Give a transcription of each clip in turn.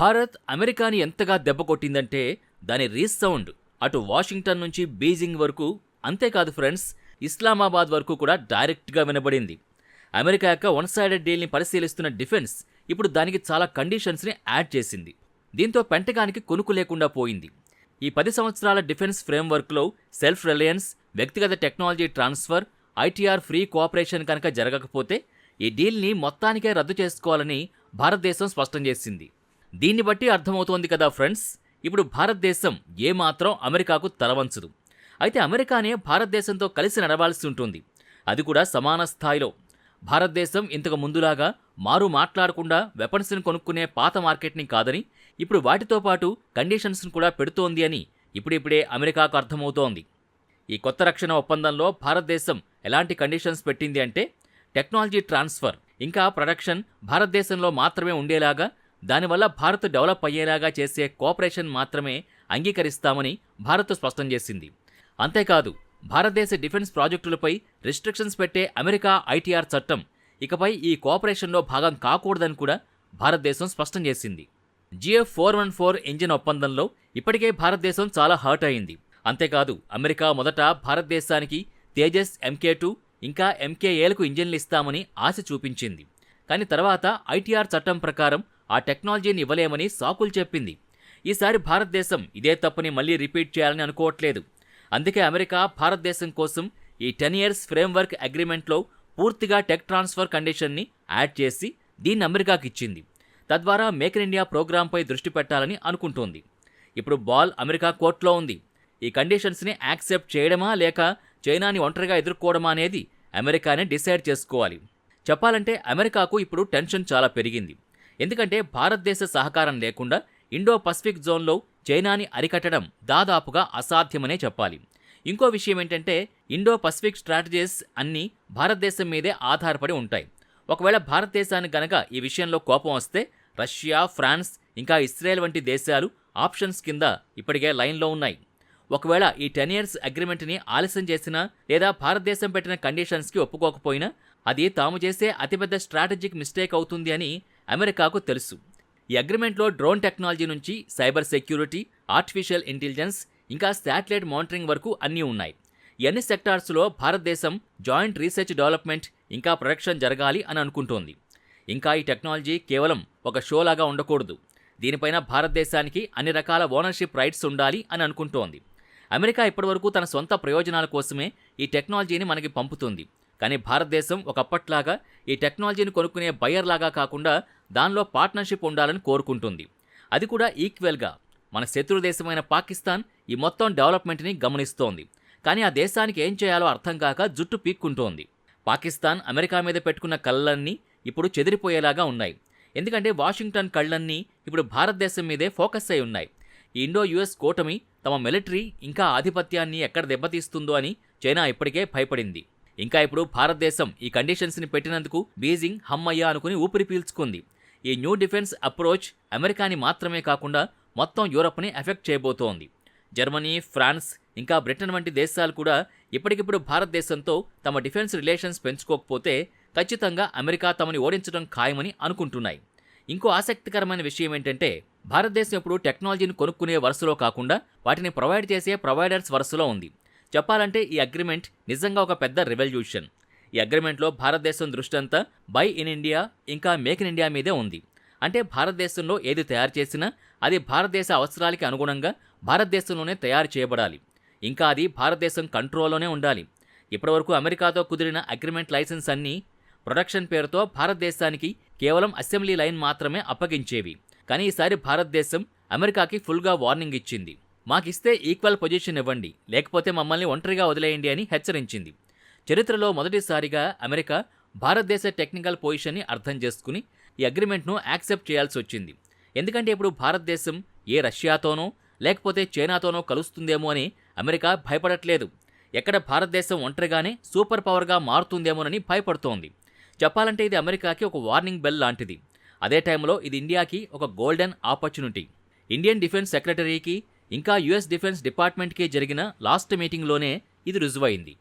భారత్ అమెరికాని ఎంతగా దెబ్బ కొట్టిందంటే దాని రీసౌండ్ అటు వాషింగ్టన్ నుంచి బీజింగ్ వరకు అంతేకాదు ఫ్రెండ్స్ ఇస్లామాబాద్ వరకు కూడా డైరెక్ట్గా వినబడింది. అమెరికా యొక్క వన్ సైడెడ్ డీల్ని పరిశీలిస్తున్న డిఫెన్స్ ఇప్పుడు దానికి చాలా కండిషన్స్ని యాడ్ చేసింది. దీంతో పెంటగానికి కొనుక్కు లేకుండా పోయింది. ఈ పది సంవత్సరాల డిఫెన్స్ ఫ్రేమ్వర్క్లో సెల్ఫ్ రిలయన్స్ వ్యక్తిగత technology transfer ITR free cooperation కనుక జరగకపోతే ఈ డీల్ని మొత్తానికే రద్దు చేసుకోవాలని భారతదేశం స్పష్టం చేసింది. దీన్ని బట్టి అర్థమవుతోంది కదా ఫ్రెండ్స్ ఇప్పుడు భారతదేశం ఏమాత్రం అమెరికాకు తలవంచదు. అయితే అమెరికానే భారతదేశంతో కలిసి నడవాల్సి ఉంటుంది. అది కూడా సమాన స్థాయిలో. భారతదేశం ఇంతకు ముందులాగా మారు మాట్లాడకుండా వెపన్స్ని కొనుక్కునే పాత మార్కెట్ని కాదని ఇప్పుడు వాటితో పాటు కండిషన్స్ను కూడా పెడుతోంది అని ఇప్పుడిప్పుడే అమెరికాకు అర్థమవుతోంది. ఈ కొత్త రక్షణ ఒప్పందంలో భారతదేశం ఎలాంటి కండిషన్స్ పెట్టింది అంటే టెక్నాలజీ ట్రాన్స్ఫర్ ఇంకా ప్రొడక్షన్ భారతదేశంలో మాత్రమే ఉండేలాగా దానివల్ల భారత్ డెవలప్ అయ్యేలాగా చేసే కోఆపరేషన్ మాత్రమే అంగీకరిస్తామని భారత్ స్పష్టం చేసింది. అంతేకాదు భారతదేశ డిఫెన్స్ ప్రాజెక్టులపై రిస్ట్రిక్షన్స్ పెట్టే అమెరికా ఐటీఆర్ చట్టం ఇకపై ఈ కోఆపరేషన్లో భాగం కాకూడదని కూడా భారతదేశం స్పష్టం చేసింది. GF four one four engine ఒప్పందంలో ఇప్పటికే భారతదేశం చాలా హర్ట్ అయింది. అంతేకాదు అమెరికా మొదట భారతదేశానికి తేజస్ ఎంకే టూ ఇంకా ఎంకేఏలకు ఇంజిన్లు ఇస్తామని ఆశ చూపించింది. కానీ తర్వాత ఐటీఆర్ చట్టం ప్రకారం ఆ టెక్నాలజీని ఇవ్వలేమని సాకులు చెప్పింది. ఈసారి భారతదేశం ఇదే తప్పుని మళ్ళీ రిపీట్ చేయాలని అనుకోవట్లేదు. అందుకే అమెరికా భారతదేశం కోసం ఈ టెన్ ఇయర్స్ ఫ్రేమ్వర్క్ అగ్రిమెంట్లో పూర్తిగా టెక్ ట్రాన్స్ఫర్ కండిషన్ని యాడ్ చేసి దీన్ని అమెరికాకి ఇచ్చింది. తద్వారా మేక్ ఇన్ ఇండియా ప్రోగ్రాంపై దృష్టి పెట్టాలని అనుకుంటోంది. ఇప్పుడు బాల్ అమెరికా కోర్టులో ఉంది. ఈ కండిషన్స్ని యాక్సెప్ట్ చేయడమా లేక చైనాని ఒంటరిగా ఎదుర్కోవడమా అనేది అమెరికానే డిసైడ్ చేసుకోవాలి. చెప్పాలంటే అమెరికాకు ఇప్పుడు టెన్షన్ చాలా పెరిగింది. ఎందుకంటే భారతదేశ సహకారం లేకుండా ఇండో పసిఫిక్ జోన్లో చైనాని అరికట్టడం దాదాపుగా అసాధ్యమనే చెప్పాలి. ఇంకో విషయం ఏంటంటే ఇండో పసిఫిక్ స్ట్రాటజీస్ అన్నీ భారతదేశం మీదే ఆధారపడి ఉంటాయి. ఒకవేళ భారతదేశానికి గనక ఈ విషయంలో కోపం వస్తే రష్యా ఫ్రాన్స్ ఇంకా ఇస్రాయెల్ వంటి దేశాలు ఆప్షన్స్ కింద ఇప్పటికే లైన్లో ఉన్నాయి. ఒకవేళ ఈ టెన్ ఇయర్స్ అగ్రిమెంట్ని ఆలస్యం చేసినా లేదా భారతదేశం పెట్టిన కండిషన్స్కి ఒప్పుకోకపోయినా అది తాము చేసే అతిపెద్ద స్ట్రాటజిక్ మిస్టేక్ అవుతుంది అని అమెరికాకు తెలుసు. ఈ అగ్రిమెంట్లో డ్రోన్ టెక్నాలజీ నుంచి సైబర్ సెక్యూరిటీ ఆర్టిఫిషియల్ ఇంటెలిజెన్స్ ఇంకా శాటిలైట్ మానిటరింగ్ వరకు అన్నీ ఉన్నాయి. ఎన్ని సెక్టార్స్లో భారతదేశం జాయింట్ రీసెర్చ్ డెవలప్మెంట్ ఇంకా ప్రొడక్షన్ జరగాలి అని అనుకుంటోంది. ఇంకా ఈ టెక్నాలజీ కేవలం ఒక షోలాగా ఉండకూడదు. దీనిపైన భారతదేశానికి అన్ని రకాల ఓనర్షిప్ రైట్స్ ఉండాలి అని అనుకుంటోంది. అమెరికా ఇప్పటివరకు తన సొంత ప్రయోజనాల కోసమే ఈ టెక్నాలజీని మనకి పంపుతుంది. కానీ భారతదేశం ఒకప్పట్లాగా ఈ టెక్నాలజీని కొనుక్కునే బయర్ లాగా కాకుండా దానిలో పార్ట్నర్షిప్ ఉండాలని కోరుకుంటుంది. అది కూడా ఈక్వెల్గా. మన శత్రు దేశమైన పాకిస్తాన్ ఈ మొత్తం డెవలప్మెంట్ని గమనిస్తోంది. కానీ ఆ దేశానికి ఏం చేయాలో అర్థం కాక జుట్టు పీక్కుంటోంది పాకిస్తాన్ అమెరికా మీద పెట్టుకున్న కళ్ళన్నీ ఇప్పుడు చెదిరిపోయేలాగా ఉన్నాయి. ఎందుకంటే వాషింగ్టన్ కళ్ళన్నీ ఇప్పుడు భారతదేశం మీదే ఫోకస్ అయి ఉన్నాయి. ఈ ఇండో యుఎస్ కూటమి తమ మిలిటరీ ఇంకా ఆధిపత్యాన్ని ఎక్కడ దెబ్బతీస్తుందో అని చైనా ఇప్పటికే భయపడింది. ఇంకా ఇప్పుడు భారతదేశం ఈ కండిషన్స్ని పెట్టినందుకు బీజింగ్ హమ్మయ్య అనుకుని ఊపిరి పీల్చుకుంది. ఈ న్యూ డిఫెన్స్ అప్రోచ్ అమెరికాని మాత్రమే కాకుండా మొత్తం యూరప్ని ఎఫెక్ట్ చేయబోతోంది. జర్మనీ ఫ్రాన్స్ ఇంకా బ్రిటన్ వంటి దేశాలు కూడా ఇప్పటికిప్పుడు భారతదేశంతో తమ డిఫెన్స్ రిలేషన్స్ పెంచుకోకపోతే ఖచ్చితంగా అమెరికా తమని ఓడించడం ఖాయమని అనుకుంటున్నాయి. ఇంకో ఆసక్తికరమైన విషయం ఏంటంటే భారతదేశం ఇప్పుడు టెక్నాలజీని కొనుక్కునే వరుసలో కాకుండా వాటిని ప్రొవైడ్ చేసే ప్రొవైడర్స్ వరుసలో ఉంది. చెప్పాలంటే ఈ అగ్రిమెంట్ నిజంగా ఒక పెద్ద రెవల్యూషన్. ఈ అగ్రిమెంట్లో భారతదేశం దృష్టి అంతా బై ఇన్ ఇండియా ఇంకా మేక్ ఇన్ ఇండియా మీదే ఉంది. అంటే భారతదేశంలో ఏది తయారు చేసినా అది భారతదేశ అవసరాలకి అనుగుణంగా భారతదేశంలోనే తయారు చేయబడాలి. ఇంకా అది భారతదేశం కంట్రోల్లోనే ఉండాలి. ఇప్పటివరకు అమెరికాతో కుదిరిన అగ్రిమెంట్ లైసెన్స్ అన్నీ ప్రొడక్షన్ పేరుతో భారతదేశానికి కేవలం అసెంబ్లీ లైన్ మాత్రమే అప్పగించేవి. కానీ ఈసారి భారతదేశం అమెరికాకి ఫుల్గా వార్నింగ్ ఇచ్చింది. మాకిస్తే ఈక్వల్ పొజిషన్ ఇవ్వండి లేకపోతే మమ్మల్ని ఒంటరిగా వదిలేయండి అని హెచ్చరించింది. చరిత్రలో మొదటిసారిగా అమెరికా భారతదేశ టెక్నికల్ పొజిషన్ని అర్థం చేసుకుని ఈ అగ్రిమెంట్ను యాక్సెప్ట్ చేయాల్సి వచ్చింది. ఎందుకంటే ఇప్పుడు భారతదేశం ఏ రష్యాతోనో లేకపోతే చైనాతోనో కలుస్తుందేమో అని అమెరికా భయపడట్లేదు. ఎక్కడ భారతదేశం ఒంటరిగానే సూపర్ పవర్గా మారుతుందేమోనని భయపడుతోంది. చెప్పాలంటే ఇది అమెరికాకి ఒక వార్నింగ్ బెల్ లాంటిది. అదే టైంలో ఇది ఇండియాకి ఒక గోల్డెన్ ఆపర్చునిటీ. ఇండియన్ డిఫెన్స్ సెక్రటరీకి ఇంకా యుఎస్ డిఫెన్స్ డిపార్ట్మెంట్కి జరిగిన లాస్ట్ మీటింగ్లోనే ఇది రుజువైంది.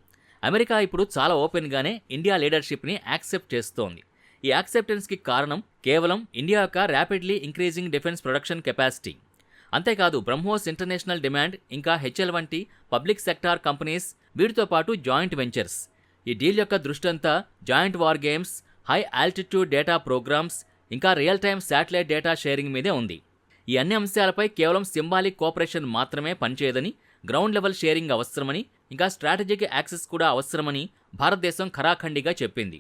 అమెరికా ఇప్పుడు చాలా ఓపెన్గానే ఇండియా లీడర్షిప్ని యాక్సెప్ట్ చేస్తోంది. ఈ యాక్సెప్టెన్స్కి కారణం కేవలం ఇండియా యొక్క rapidly increasing defence production capacity. అంతేకాదు బ్రహ్మోస్ ఇంటర్నేషనల్ డిమాండ్ ఇంకా హెచ్ఎల్ వంటి పబ్లిక్ సెక్టార్ కంపెనీస్ వీటితో పాటు జాయింట్ వెంచర్స్. ఈ డీల్ యొక్క దృష్టంతా joint war games high altitude data programmes ఇంకా real time satellite data sharing మీదే ఉంది. ఈ అన్ని అంశాలపై కేవలం సింబాలిక్ కోఆపరేషన్ మాత్రమే పనిచేయదని గ్రౌండ్ లెవెల్ షేరింగ్ అవసరమని ఇంకా స్ట్రాటజిక్ యాక్సెస్ కూడా అవసరమని భారతదేశం ఖరాఖండిగా చెప్పింది.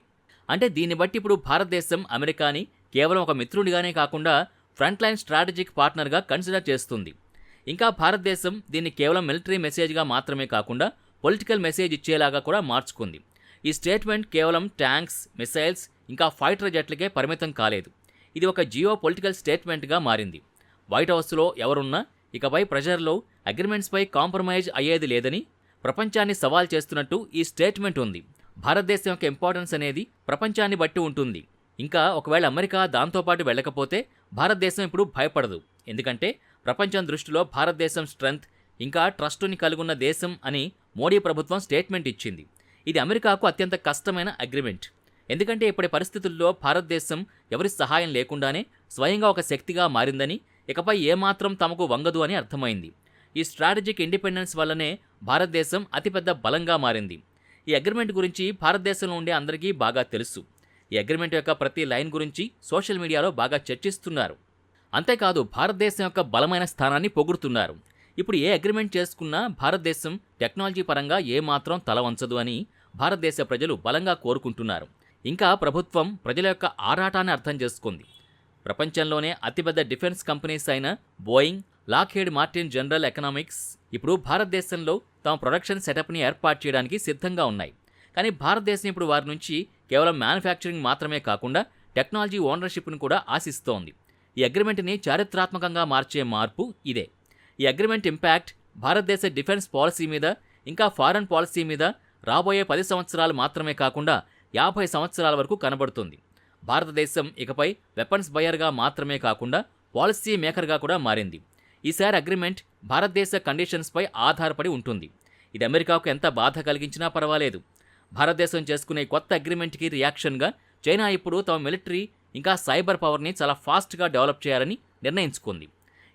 అంటే దీన్ని బట్టి ఇప్పుడు భారతదేశం అమెరికాని కేవలం ఒక మిత్రుడిగానే కాకుండా ఫ్రంట్ లైన్ స్ట్రాటజిక్ పార్ట్నర్గా కన్సిడర్ చేస్తుంది. ఇంకా భారతదేశం దీన్ని కేవలం మిలిటరీ మెసేజ్గా మాత్రమే కాకుండా పొలిటికల్ మెసేజ్ ఇచ్చేలాగా కూడా మార్చుకుంది. ఈ స్టేట్మెంట్ కేవలం ట్యాంక్స్ మిసైల్స్ ఇంకా ఫైటర్ జెట్లకే పరిమితం కాలేదు. ఇది ఒక జియో పొలిటికల్ స్టేట్మెంట్గా మారింది. వైట్ హౌస్లో ఎవరున్నా ఇకపై ప్రెజర్లో అగ్రిమెంట్స్పై కాంప్రమైజ్ అయ్యేది లేదని ప్రపంచాన్ని సవాల్ చేస్తున్నట్టు ఈ స్టేట్మెంట్ ఉంది. భారతదేశం యొక్క ఇంపార్టెన్స్ అనేది ప్రపంచాన్ని బట్టి ఉంటుంది. ఇంకా ఒకవేళ అమెరికా దాంతోపాటు వెళ్ళకపోతే భారతదేశం ఇప్పుడు భయపడదు. ఎందుకంటే ప్రపంచం దృష్టిలో భారతదేశం స్ట్రెంగ్త్ ఇంకా ట్రస్టుని కలిగున్న దేశం అని మోడీ ప్రభుత్వం స్టేట్మెంట్ ఇచ్చింది. ఇది అమెరికాకు అత్యంత కష్టమైన అగ్రిమెంట్ ఎందుకంటే ఇప్పటి పరిస్థితుల్లో భారతదేశం ఎవరి సహాయం లేకుండానే స్వయంగా ఒక శక్తిగా మారిందని ఇకపై ఏమాత్రం తమకు వంగదు అని అర్థమైంది. ఈ స్ట్రాటజిక్ ఇండిపెండెన్స్ వల్లనే భారతదేశం అతిపెద్ద బలంగా మారింది. ఈ అగ్రిమెంట్ గురించి భారతదేశంలో ఉండే అందరికీ బాగా తెలుసు. ఈ అగ్రిమెంట్ యొక్క ప్రతి లైన్ గురించి సోషల్ మీడియాలో బాగా చర్చిస్తున్నారు. అంతేకాదు భారతదేశం యొక్క బలమైన స్థానాన్ని పొగుడుతున్నారు. ఇప్పుడు ఏ అగ్రిమెంట్ చేసుకున్నా భారతదేశం టెక్నాలజీ పరంగా ఏమాత్రం తల వంచదు అని భారతదేశ ప్రజలు బలంగా కోరుకుంటున్నారు. ఇంకా ప్రభుత్వం ప్రజల యొక్క ఆరాటాన్ని అర్థం చేసుకుంది. ప్రపంచంలోనే అతిపెద్ద డిఫెన్స్ కంపెనీస్ అయిన Boeing Lockheed Martin General economics ఇప్పుడు భారతదేశంలో తమ ప్రొడక్షన్ సెటప్ని ఏర్పాటు చేయడానికి సిద్ధంగా ఉన్నాయి. కానీ భారతదేశం ఇప్పుడు వారి నుంచి కేవలం మ్యానుఫ్యాక్చరింగ్ మాత్రమే కాకుండా టెక్నాలజీ ఓనర్షిప్ను కూడా ఆశిస్తోంది. ఈ అగ్రిమెంట్ని చారిత్రాత్మకంగా మార్చే మార్పు ఇదే. ఈ అగ్రిమెంట్ ఇంపాక్ట్ భారతదేశ డిఫెన్స్ పాలసీ మీద ఇంకా ఫారెన్ పాలసీ మీద రాబోయే పది సంవత్సరాలు మాత్రమే కాకుండా యాభై సంవత్సరాల వరకు కనబడుతుంది. భారతదేశం ఇకపై వెపన్స్ బయర్గా మాత్రమే కాకుండా పాలసీ మేకర్గా కూడా మారింది. ఈసారి అగ్రిమెంట్ భారతదేశ కండిషన్స్పై ఆధారపడి ఉంటుంది. ఇది అమెరికాకు ఎంత బాధ కలిగించినా పర్వాలేదు. భారతదేశం చేసుకునే కొత్త అగ్రిమెంట్కి రియాక్షన్గా చైనా ఇప్పుడు తమ మిలిటరీ ఇంకా సైబర్ పవర్ని చాలా ఫాస్ట్గా డెవలప్ చేయాలని నిర్ణయించుకుంది.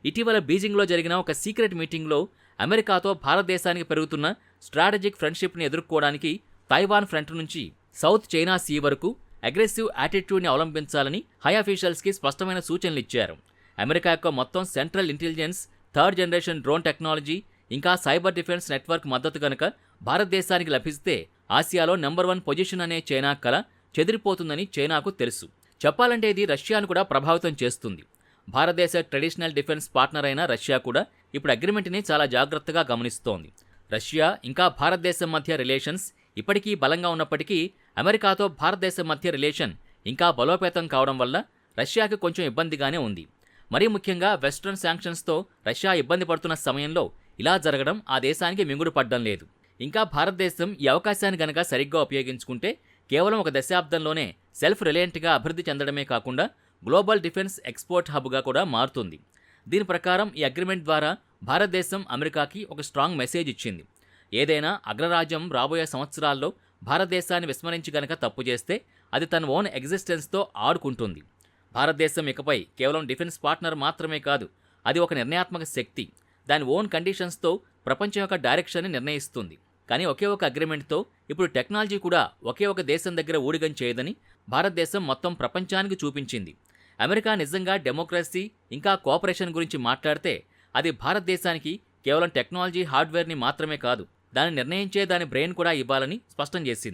ఇటీవల బీజింగ్లో జరిగిన ఒక సీక్రెట్ మీటింగ్లో అమెరికాతో భారతదేశానికి పెరుగుతున్న స్ట్రాటజిక్ ఫ్రెండ్షిప్ని ఎదుర్కోవడానికి తైవాన్ ఫ్రంట్ నుంచి సౌత్ చైనా సీ వరకు అగ్రెసివ్ యాటిట్యూడ్ని అవలంబించాలని హై అఫీషియల్స్కి స్పష్టమైన సూచనలు ఇచ్చారు. అమెరికా యొక్క మొత్తం central intelligence third generation drone technology ఇంకా సైబర్ డిఫెన్స్ నెట్వర్క్ మద్దతు కనుక భారతదేశానికి లభిస్తే ఆసియాలో నెంబర్ వన్ పొజిషన్ అనే చైనా కల చెదిరిపోతుందని చైనాకు తెలుసు. చెప్పాలంటే ఇది రష్యాను కూడా ప్రభావితం చేస్తుంది. భారతదేశ ట్రెడిషనల్ డిఫెన్స్ పార్ట్నర్ అయిన రష్యా కూడా ఇప్పుడు అగ్రిమెంట్ని చాలా జాగ్రత్తగా గమనిస్తోంది. రష్యా ఇంకా భారతదేశం మధ్య రిలేషన్స్ ఇప్పటికీ బలంగా ఉన్నప్పటికీ అమెరికాతో భారతదేశం మధ్య రిలేషన్ ఇంకా బలోపేతం కావడం వల్ల రష్యాకి కొంచెం ఇబ్బందిగానే ఉంది. మరీ ముఖ్యంగా వెస్ట్రన్ శాంక్షన్స్తో రష్యా ఇబ్బంది పడుతున్న సమయంలో ఇలా జరగడం ఆ దేశానికి మింగుడు పడడం లేదు. ఇంకా భారతదేశం ఈ అవకాశాన్ని గనక సరిగ్గా ఉపయోగించుకుంటే కేవలం ఒక దశాబ్దంలోనే సెల్ఫ్ రిలయంట్గా అభివృద్ధి చెందడమే కాకుండా గ్లోబల్ డిఫెన్స్ ఎక్స్పోర్ట్ హబ్గా కూడా మారుతుంది. దీని ప్రకారం ఈ అగ్రిమెంట్ ద్వారా భారతదేశం అమెరికాకి ఒక స్ట్రాంగ్ మెసేజ్ ఇచ్చింది. ఏదైనా అగ్రరాజ్యం రాబోయే సంవత్సరాల్లో భారతదేశాన్ని విస్మరించి గనక తప్పు చేస్తే అది తన ఓన్ ఎగ్జిస్టెన్స్తో ఆడుకుంటుంది. భారతదేశం ఇకపై కేవలం డిఫెన్స్ పార్ట్నర్ మాత్రమే కాదు అది ఒక నిర్ణయాత్మక శక్తి. దాని ఓన్ కండిషన్స్తో ప్రపంచం యొక్క డైరెక్షన్ని నిర్ణయిస్తుంది. కానీ ఒకే ఒక అగ్రిమెంట్తో ఇప్పుడు టెక్నాలజీ కూడా ఒకే ఒక దేశం దగ్గర ఊడిగం చేయదని భారతదేశం మొత్తం ప్రపంచానికి చూపించింది. అమెరికా నిజంగా డెమోక్రసీ ఇంకా కోఆపరేషన్ గురించి మాట్లాడితే అది భారతదేశానికి కేవలం టెక్నాలజీ హార్డ్వేర్ని మాత్రమే కాదు దాన్ని నిర్ణయించే దాని బ్రెయిన్ కూడా ఇవ్వాలని స్పష్టం చేసింది.